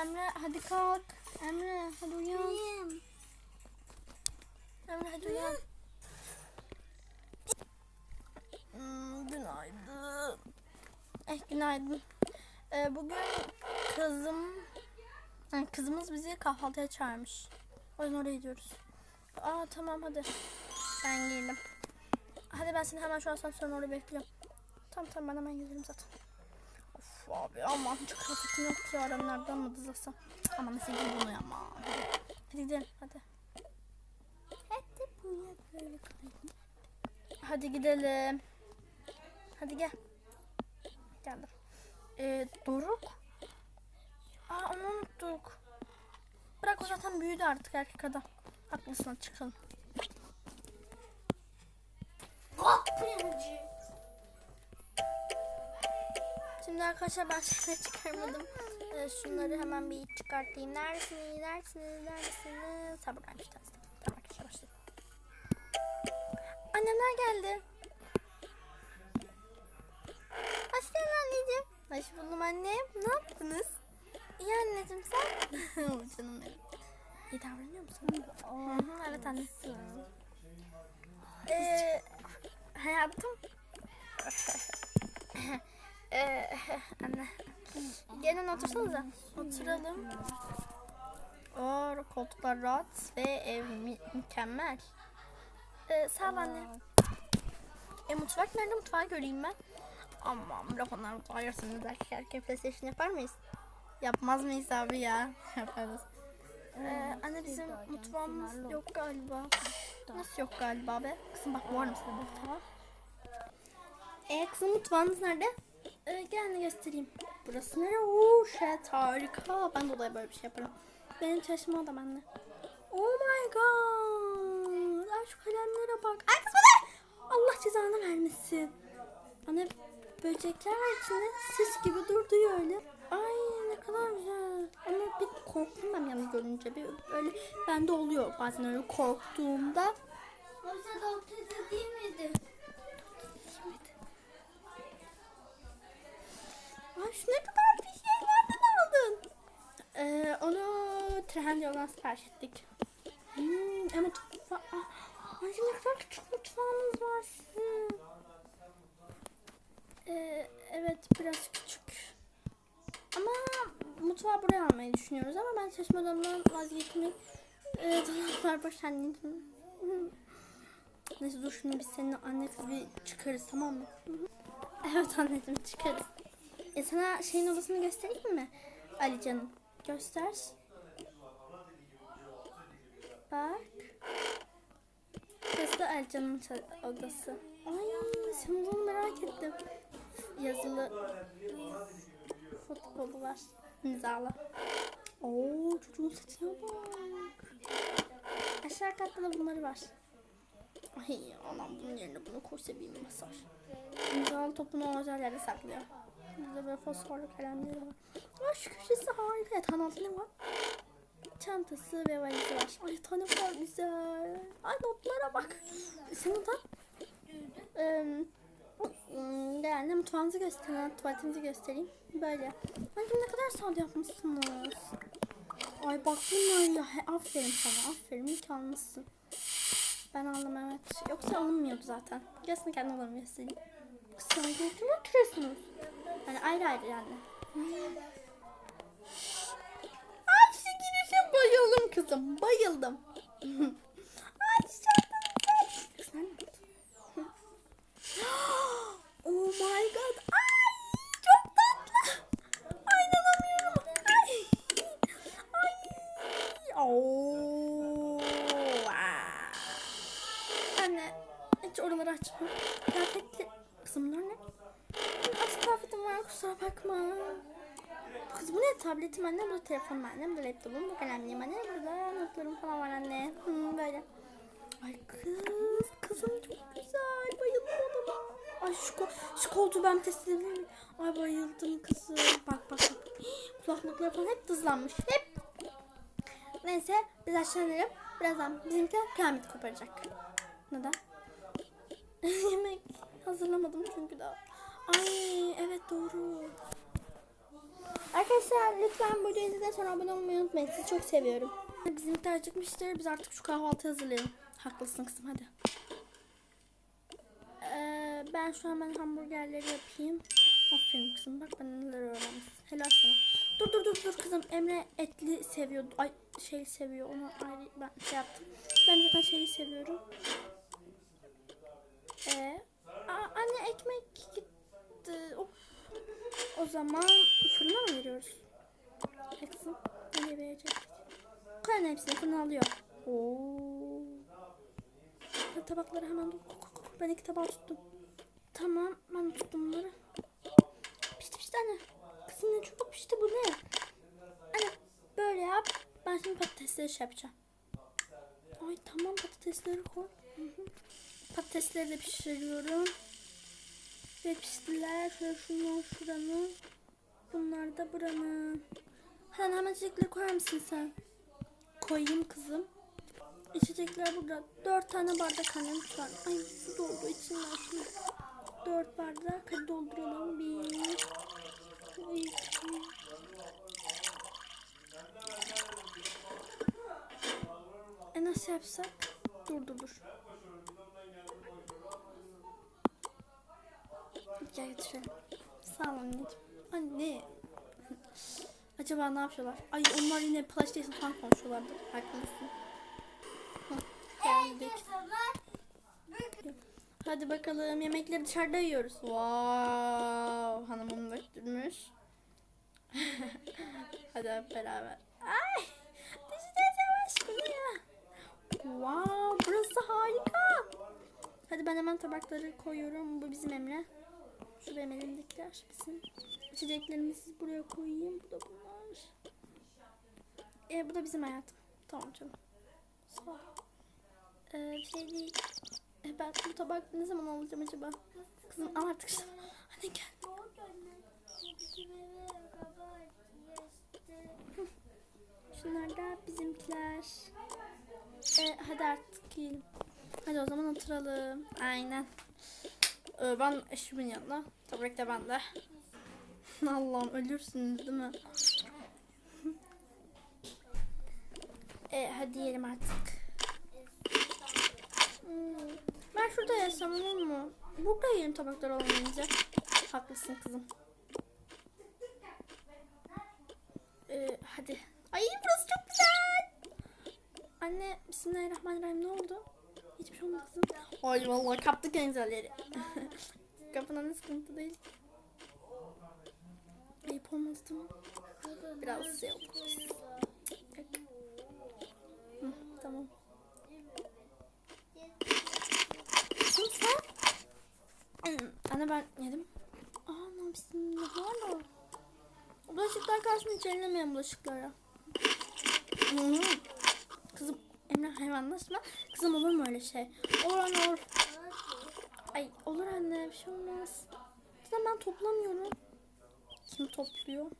Emre hadi kalk. Emre hadi uyan. Emre hadi uyan. Hmm, günaydın. Eh günaydın. Ee, bugün kızım yani kızımız bizi kahvaltıya çağırmış. O yüzden oraya gidiyoruz. Aa tamam hadi. Ben giyindim. Hadi ben seni hemen şu asansörün orada bekliyorum. Tamam tamam ben hemen gelirim zaten. Abi aman hiç kıyafetim yok ki yarın nereden mı dızlasam. Aman nasıl bunu ya aman. Hadi, gidelim hadi. Hadi buraya böyle koyalım. Hadi gidelim. Hadi gel. Geldim. Ee, Doruk. Aa onu unuttuk. Bırak o zaten büyüdü artık erkek adam. Haklısın çıkalım. Şimdi arkadaşlar ben şeyleri çıkarmadım. Ee, şunları hemen bir çıkartayım. Neredesiniz? Neredesiniz? Neredesiniz? Buradan işte. Tamam arkadaşlar başlayalım. Annemler geldi. Hoş geldin anneciğim. Hoş buldum annem. Ne yaptınız? İyi anneciğim sen? Canım benim. İyi davranıyor musun? Hı evet anne. Ee, hayatım. Ee, anne. Gelin otursanıza. Oturalım. Oo, koltuklar rahat ve ev mü- mükemmel. Ee, sağ ol anne. E mutfak nerede? Mutfağı göreyim ben. Aman bırak onlar mutfağı görsünüz erkek erkek PlayStation yapar mıyız? Yapmaz mıyız abi ya? Yaparız. Ee, anne bizim mutfağımız yok galiba. Nasıl yok galiba be? Kızım bak bu arada sana bak tamam. Ee kızım mutfağınız nerede? Ee, gel göstereyim. Burası nere? Oo şet harika. Ben de odaya böyle bir şey yaparım. Benim çalışma odam anne. Oh my god. Ay şu kalemlere bak. Ay kız? Allah cezanı vermesin. Anne böcekler içinde. Sis gibi durduyor öyle. Ay ne kadar güzel. Ama bir korktum ben yalnız görünce. Bir böyle bende oluyor bazen öyle korktuğumda. Yoksa doktorda değil miydi? Ne kadar bir şey nereden aldın? Ee, onu Trendyol'dan sipariş ettik. Hmm, e, mutfa Ah, Ay ne kadar küçük mutfağınız var sizin. Ee, evet biraz küçük. Ama mutfağı buraya almayı düşünüyoruz ama ben çalışma odamdan vazgeçmek e, dolaplar boş anneciğim. Neyse dur şimdi biz seninle anne kız bir çıkarız tamam mı? Evet anneciğim çıkarız. E sana şeyin odasını göstereyim mi? Ali canım. Göster. Bak. Burası da Ali canımın ça- odası. Ay sen bunu merak ettim. Yazılı futbolu var. İmzalı. Oo çocuğun saçına bak. Aşağı katta da bunları var. Ay anam bunun yerine bunu koysa bir masar. İmzalı topunu o özel yerde saklıyor. Burada böyle fosforlu kalemleri var. Ay şu köşesi harika. Ne var? Çantası ve valizi var. Ay tane var güzel. Ay notlara bak. Odan? Ee, yani mutfağınızı göstereyim. Tuvaletinizi göstereyim. Böyle. Ay ne kadar sade yapmışsınız. Ay bak bunlar ya. Aferin sana. Aferin. İyi almışsın. Ben aldım evet. Yoksa alınmıyordu zaten. Gelsin kendim alalım göstereyim. Sen kim oturuyorsunuz? Yani ayrı ayrı yani. Ay şu girişe bayıldım kızım. Bayıldım. Ay bu? Oh my god. Ay çok tatlı. Ay inanamıyorum. Ay. Ay. Oo. Wow. Anne hiç oraları açma. Kıyafetli. Kızım bunlar ne? Aç kıyafetim var kusura bakma. Kız bu ne tabletim anne bu telefonum anne bu laptopum bu kalemliğim anne burada notlarım falan var anne. Hmm, böyle. Ay kız kızım çok güzel bayıldım odama. Ay şu, ko- şu koltuğu ben test edebilir miyim? Ay bayıldım kızım. Bak bak bak. Kulaklıklar falan hep tızlanmış. Hep. Neyse biz aşağı inelim. Birazdan bizimkiler kıyamet koparacak. Neden? Yemek hazırlamadım çünkü daha. Ay evet doğru. Arkadaşlar lütfen bu videoyu izledikten sonra abone olmayı unutmayın. Sizi çok seviyorum. Bizim miktar acıkmıştır. Biz artık şu kahvaltı hazırlayalım. Haklısın kızım hadi. Ee, ben şu an ben hamburgerleri yapayım. Aferin kızım bak ben neler öğrenmişsin. Helal sana. Dur dur dur dur kızım. Emre etli seviyor. Ay şey seviyor. Onu ayrı ben şey yaptım. Ben zaten şeyi seviyorum. Ee, aa, anne ekmek gitti. Of. O zaman fırına mı veriyoruz? Kızım. Nereye verecek? Koyun hepsini fırına alıyor. Oo. Tabakları hemen. Ben iki tabağı tuttum. Tamam ben tuttum bunları. Pişti pişti anne. Kızım ne çabuk pişti bu ne? Anne böyle yap. Ben şimdi patatesleri şey yapacağım. Ay tamam patatesleri koy. Patatesleri de pişiriyorum. Ve piştiler. Şöyle şundan şuranın. Bunlar da buranın. Hemen hemen içecekleri koyar mısın sen? Koyayım kızım. İçecekler burada. Dört tane bardak annem var. Ay su doldu içinden şimdi. Dört bardak. Dolduralım. Bir. iki. E nasıl yapsak? Dur dur dur. Gel götürelim. Sağ ol anneciğim. Anne. Acaba ne yapıyorlar? Ay onlar yine PlayStation falan konuşuyorlardı. Haklısın. Geldik. Hadi bakalım yemekleri dışarıda yiyoruz. Wow, hanımım döktürmüş. Hadi beraber. Ay, bu ne ya? Wow, burası harika. Hadi ben hemen tabakları koyuyorum. Bu bizim Emre. Şu benim bizim. İçeceklerimizi buraya koyayım. Bu da bunlar. E, bu da bizim hayatım. Tamam canım. Sağ ol. Ee, bir şey değil. E, ben bu tabak ne zaman alacağım acaba? Kızım al artık şunu. Hadi gel. Şunlar da bizimkiler. E, hadi artık yiyelim. Hadi o zaman oturalım. Aynen. Ee, ben eşimin yanına. Tabii ki de ben. Allah'ım ölürsünüz değil mi? e, hadi yiyelim artık. Hmm. Ben şurada yesem olur mu? Burada yiyelim tabaklar olmayınca. Haklısın kızım. Ee, hadi. Ay burası çok güzel. Anne bismillahirrahmanirrahim ne oldu? Şey kızım. Ay vallahi kaptık en güzelleri. Kapına ne sıkıntı değil. Ayıp olmaz değil mi? Biraz şey tamam. Hı, Anne ben yedim. Aa bismillah hala. Bulaşıklar karşıma hiç ellemeyen bulaşıklara. Kızım Emre hayvanlaşma. Kızım olur mu öyle şey? Anne olur. Ay olur anne bir şey olmaz. Zaten ben toplamıyorum. Kim topluyor?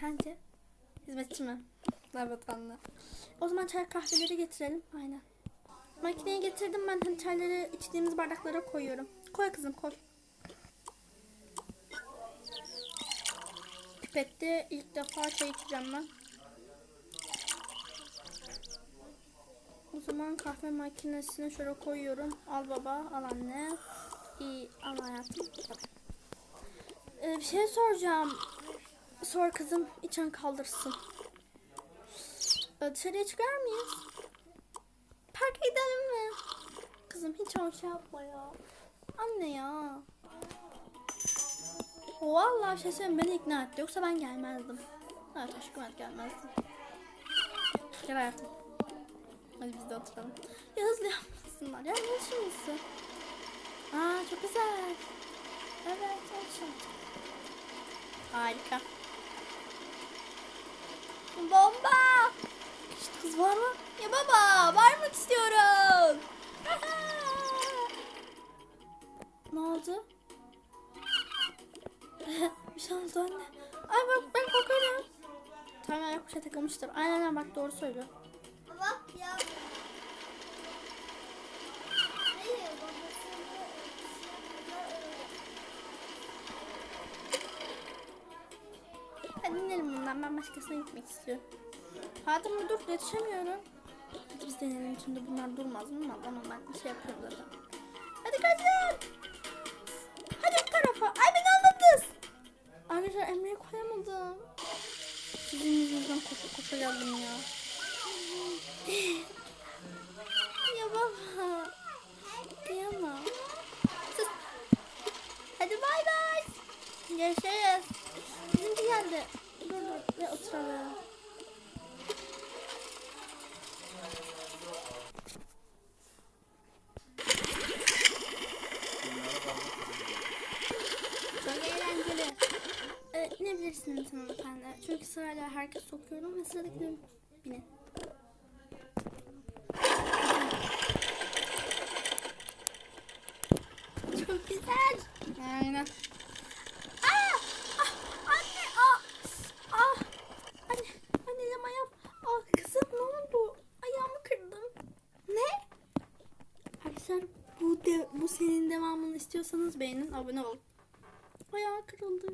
Sence? Hizmetçi mi? Evet anne. O zaman çay kahveleri getirelim. Aynen. Makineye getirdim ben hani çayları içtiğimiz bardaklara koyuyorum. Koy kızım koy. Pipette ilk defa çay içeceğim ben. O zaman kahve makinesine şöyle koyuyorum. Al baba, al anne. İyi, al hayatım. Ee, bir şey soracağım. Sor kızım, içen kaldırsın. Ee, dışarıya çıkar mıyız? Parka gidelim mi? Kızım hiç şey yapma ya. Anne ya. Vallahi şey söyleyeyim beni ikna etti. Yoksa ben gelmezdim. Evet aşkım evet gelmezdim. Gel hayatım. Hadi biz de oturalım. Ya hızlı yapmasınlar. Ya ne işimizi? Aa çok güzel. Evet çok Harika. Bomba! İşte kız var mı? Ya baba varmak istiyorum. ne oldu? bir şey oldu anne. Ay bak ben kokarım. Tamam kuşa takılmıştır. Aynen bak doğru söylüyor. Başkasına gitmek istiyorum. Hadi dur yetişemiyorum. Biz deneyelim şimdi bunlar durmaz mı? Ama ben şey yapıyorum zaten. Sırayla herkes sokuyorum ve sıradakine binin. Çok güzel. Aynen. Aa! Ah! Anne! Ah! Ah! Anne! Anneciğim ayağım. Ah kızım ne oldu? Ayağımı kırdım. Ne? Arkadaşlar bu de, bu serinin devamını istiyorsanız beğenin, abone olun. Ayağı kırıldı.